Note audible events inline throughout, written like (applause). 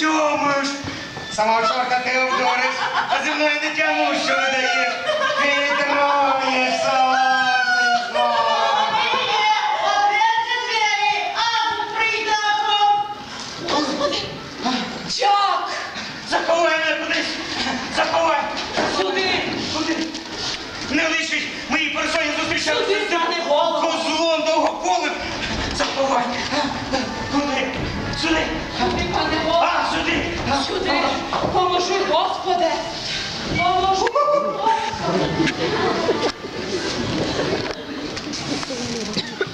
своїй. Ну і в чому ж? Сама чорта ти обдуриш, а зі мною не тяму, що видаєш. Сюди. Поможи, Господи! Поможи! Христос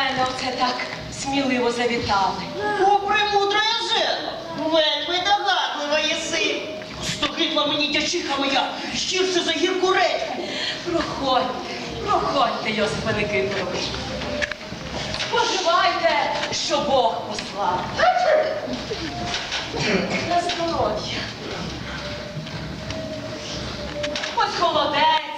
мене оце так сміливо завітали? О, премудрая жена, вельми догадлива єси. Стогидла мені дячиха моя, щирше за гірку редьку. Проходьте, проходьте, Йосипа Никифорович. Споживайте, що Бог послав. На здоров'я. Ось холодець,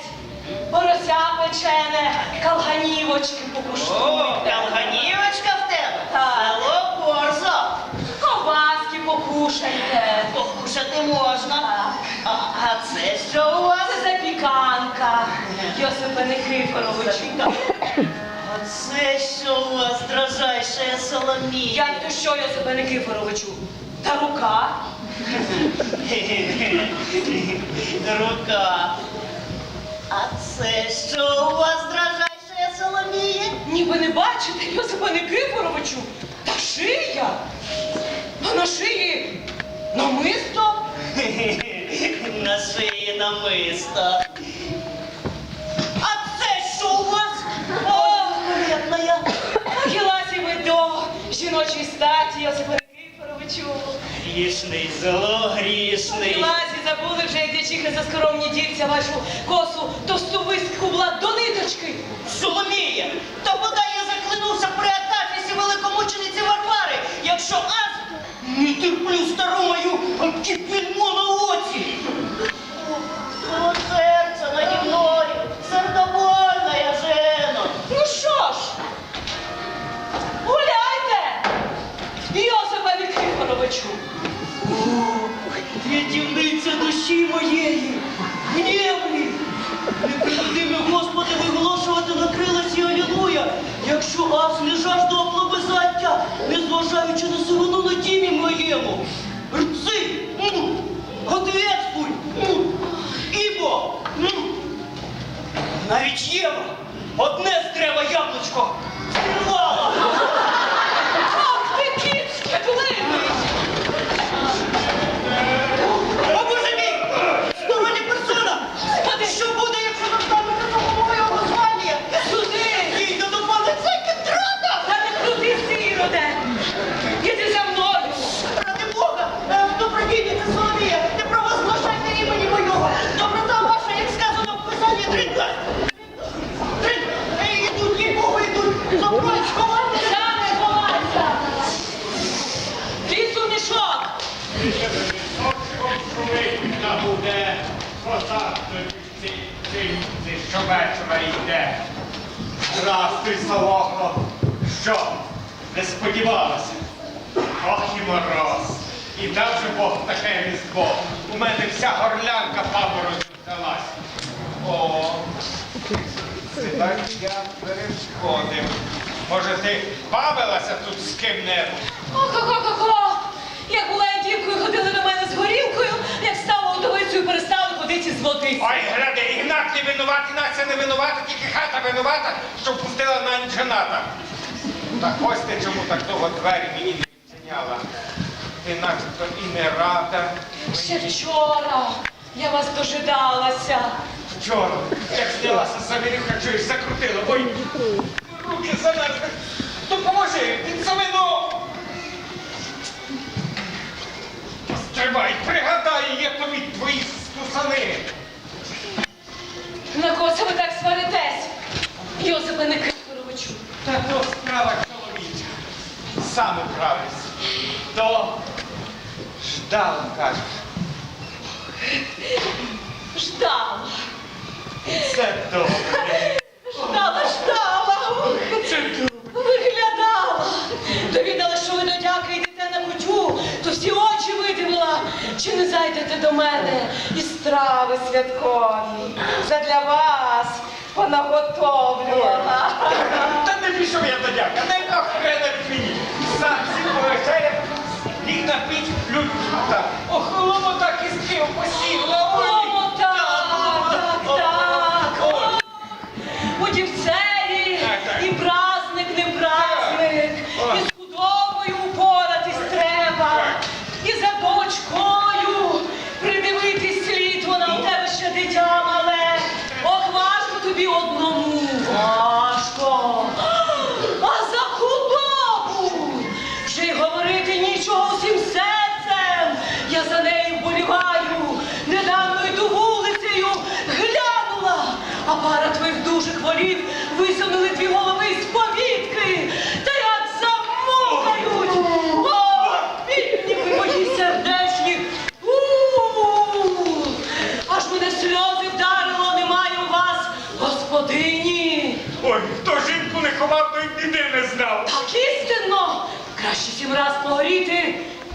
порося печене, калганівочки О, калганівочка в тебе. Так. Село Борзо. Ковбаски покушайте. Покушати можна. Так. А, а це що у вас? Це запіканка, Йосипа Никифоровичу. А це що у вас, дрожайшая Соломія? Як то що, Йосипа Никифоровичу? Та рука? (laughs) Рука. А це що у вас, дрожайшая Соломія? Ніби не бачите, Йосипа Никифоровичу, та шия. А на шиї намисто. (laughs) На шиї намисто. А це що у вас? О, я. Ви до статі, Йосипа Никифоровичу. Грішний, зло грішний. Забули вже, як дячиха за скоромні дівця вашу косу товсту виску була до ниточки. Соломія, та бодай я заклинувся при атафісі великомучениці Варвари, якщо аз не терплю стару мою кіпільму на оці. Якщо аж не жажду оплобизаття, незважаючи на сивину на тімі моєму. Рци, ответствуй, ібо, навіть Єва, одне з дерева яблучко, сподівалася? Ох і мороз. І дав же Бог таке різдво. У мене вся горлянка паморозю взялась. О, це так я перешкодив. Може, ти бавилася тут з ким-небудь? Ох-ох-ох-ох! Як була я дівкою, ходили до мене з горілкою, як стала злотися. Ой, гляди, Ігнат не винуватий, Настя не винувата, тільки хата винувата, що впустила на ніч жената. Так ось ти чому так довго двері мені не відчиняла. Ти начебто і не рада. Ще вчора я вас дожидалася. Вчора, як знялася за вірюха, чуєш, закрутила. Ой, руки занадто. Допоможи, підсовину. У дівцеві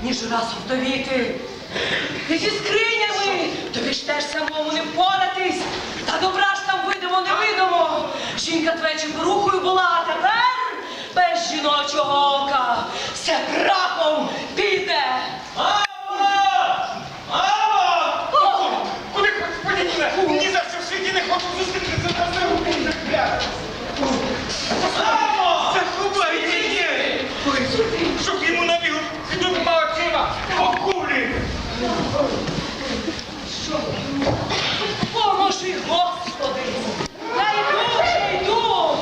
ніж раз вдовіти. І зі скринями тобі ж теж самому не впоратись. Та добра ж там видимо, не видимо. Жінка твечим рухою була, а тепер без жіночого ока все прахом піде. Куди хочеш подіть? Ні за що в світі не хочу зустрітися за руку не кляти. Мамо! Заховай її! Щоб йому набігли двома очима по кулі. Поможи, Господи! Та йду, вже йду!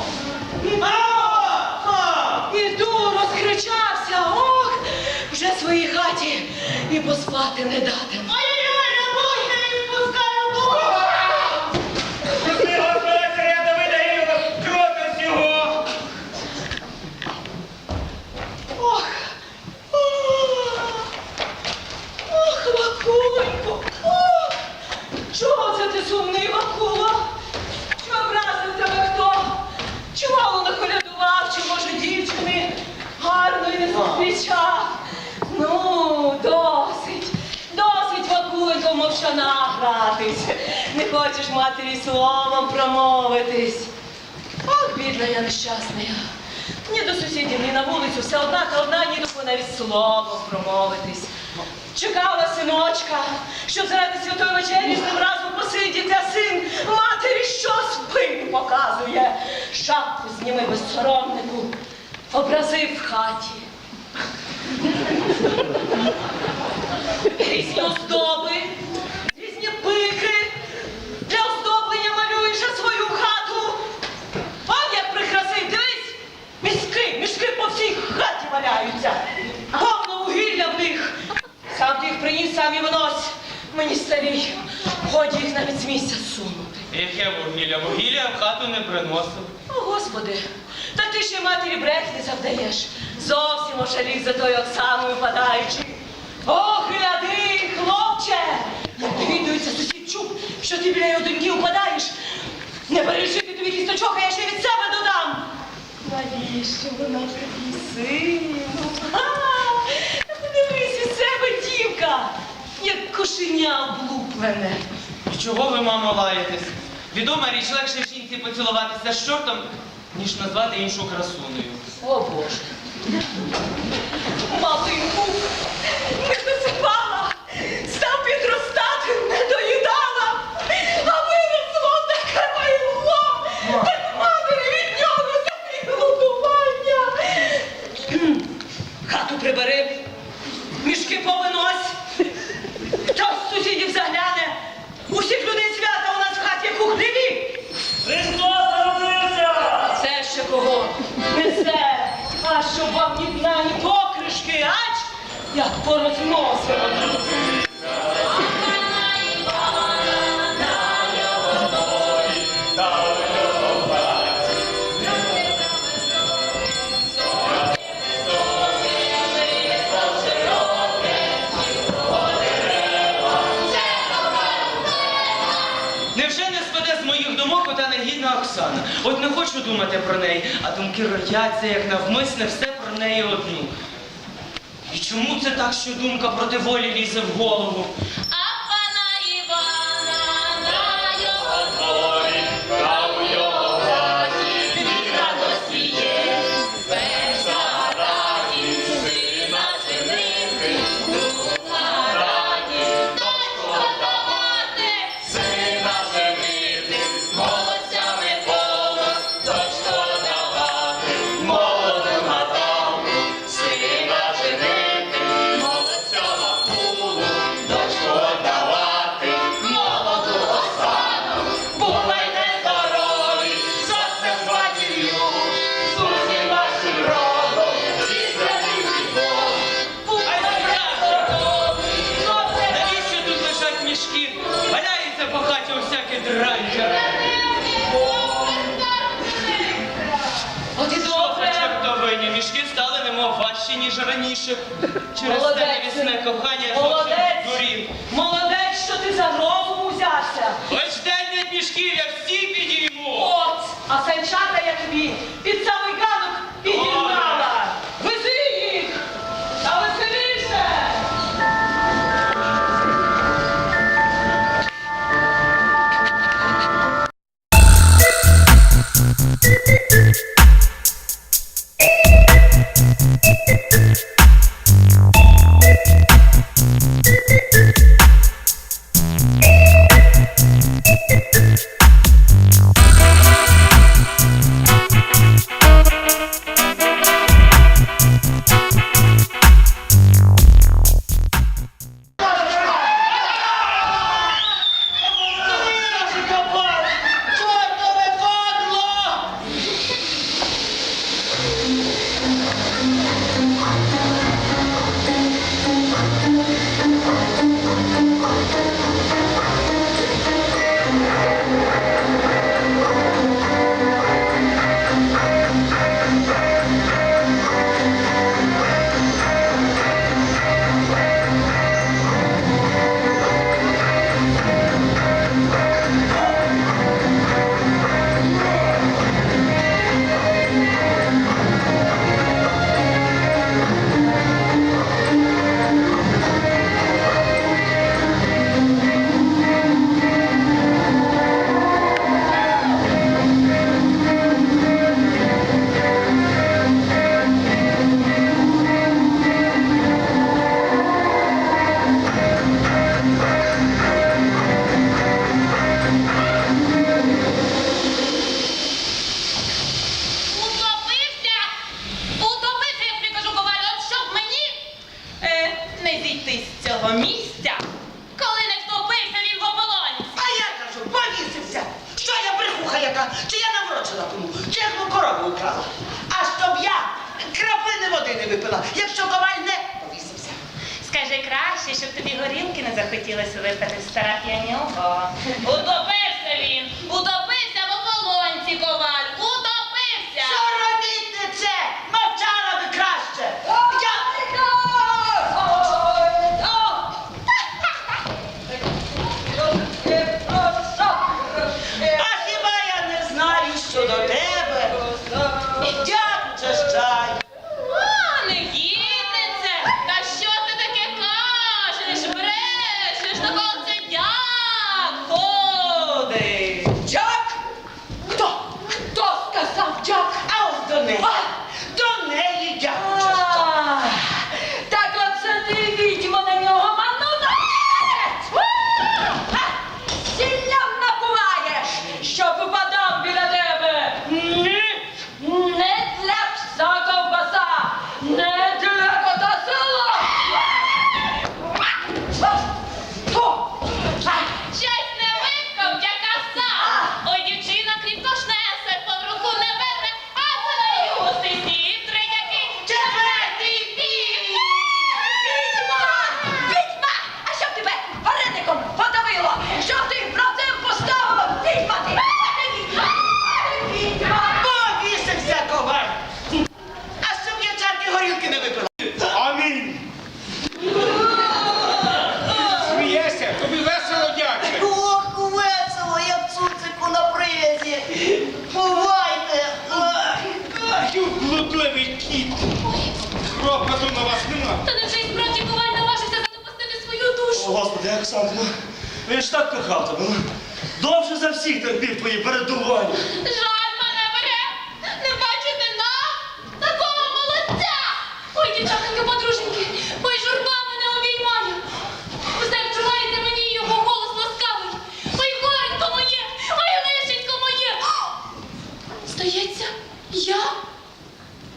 Мамо! Іду, розкричався, ох, вже в своїй хаті і поспати не мовчана гратись. Не хочеш матері словом промовитись. Ох, бідна я нещасна. Ні до сусідів, ні на вулицю, все одна та одна, ні до навіть словом промовитись. Чекала синочка, щоб заради святої вечері з ним разом посидіти, а син матері що спину показує. Шапку зніми безсоромнику, образив в хаті. Різні оздоби, хаті валяються. Повно вугілля в них. Сам ти їх приніс, сам і винось. Мені старій, годі їх навіть з місця сунути. Яке вугілля? Вугілля в хату не приносив. О, Господи, та ти ще й матері брехні завдаєш. Зовсім ошалів за тою Оксаною падаючи. Ох, гляди, хлопче! Як довідується сусід чув, що ти біля його доньки упадаєш. Не бережити тобі кісточок, а я ще від себе додам. Навіщо вона тобі, сину? Дивись у себе, дівка, як кошеня облуплене. Чого ви, мамо, лаєтесь? Відома річ легше жінці поцілуватися з чортом, ніж назвати іншу красунею. О Боже. Малинку ми досипала, От не хочу думати про неї, а думки рояться, як навмисне все про неї одну. І чому це так, що думка проти волі лізе в голову? ніж раніше. Через Молодець. тебе вісне кохання зовсім Молодець. дурів. Молодець, що ти за розум узявся. день не пішків, я всі підійму. От, а санчата я тобі під всіх терпів твої передування. Жаль мене бере! Не бачите нам такого молодця! Ой, дівчатки, подруженьки, ой, журба мене обіймає! Усе вчувається мені його голос ласкавий! Ой, горенько моє! Ой, лишенько моє! Здається, я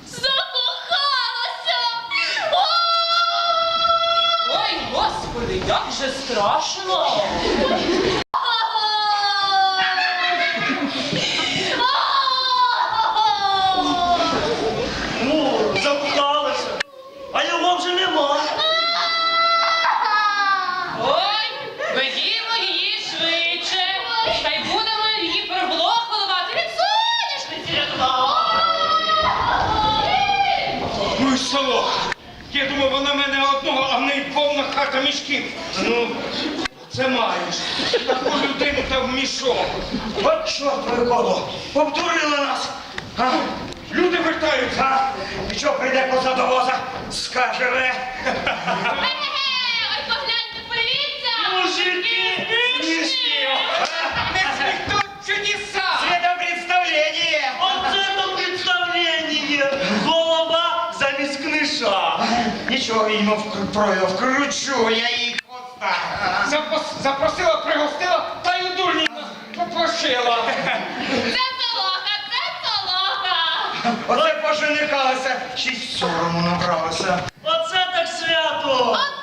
закохалася! Ой, господи, як же страшно! Ну, закохалася. А його вже нема. Ой, ведімо її швидше, та й будемо її переблохувати від соняшниці рятувати. Ну і село. Я думав, вона мене одного, а в неї повна хата мішків. Ну, це маєш. Таку людину та в мішок. От чорт виходу, обдурили нас. А? Люди вертаються. А? І що прийде позадовоза, скаже ви. (laughs) Нічого йому вк- прою вкручу, я їй хвоста. Запос- Запросила, пригостила, та й у дурні нас попросила. Це солоха, це солоха! Оце поженикалася, ще й сорому набралася. Оце так свято. Оце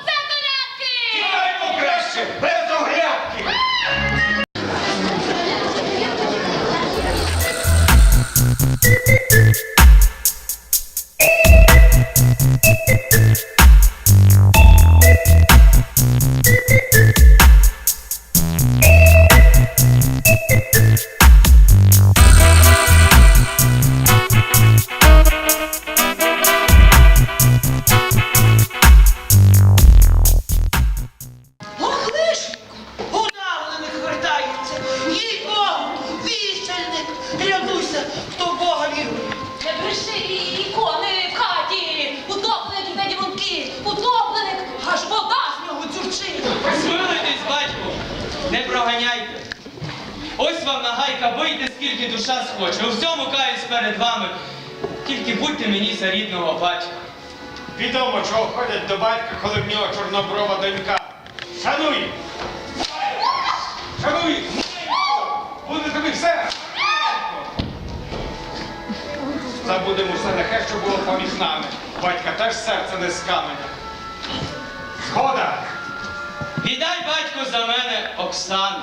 проганяйте. Ось вам нагайка, бийте скільки душа схоче. У всьому каюсь перед вами. Тільки будьте мені за рідного батька. Відомо, чого ходять до батька, коли в нього чорноброва донька. Шануй! Шануй! Буде тобі все! Забудемо все таке, що було поміж нами. Батька теж серце не з каменя. Згода! Віддай батько за мене Оксану.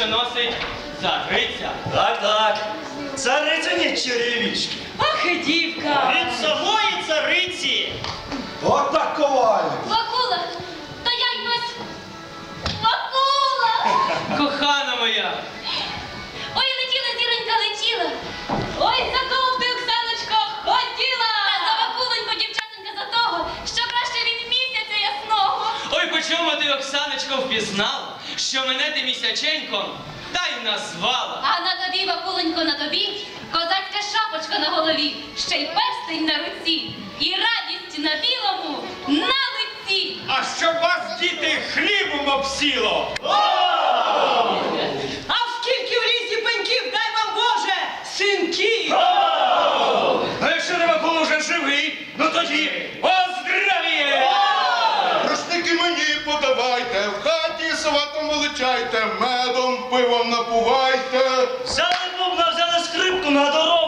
Що носить цариця. Так, так. Цариця не черевички. Ах, і дівка! Від самої цариці. От так коваль. Вакула! Та я й. Вакула! Кохана моя. Ой, летіла зіронька, летіла! Ой, за кого б ти, Оксаночко, хотіла! Та за Вакуленьку, дівчатонька, за того, що краще він місяця ясного! Ой, по чому ти, Оксаночко, впізнала, що мене ти місяченьком та й назвала. А на тобі, Вакуленько, на тобі, козацька шапочка на голові, ще й перстень на руці, і радість на білому на лиці! А щоб вас, діти, хлібом обсіло! А скільки в лісі пеньків, дай вам Боже, синків! А якщо Рибакул уже живий, ну тоді поздравіє! Рушники мені подавайте, в хаті сватом медом, пивом напувайте. Взяли бубна, взяли скрипку на дорогу.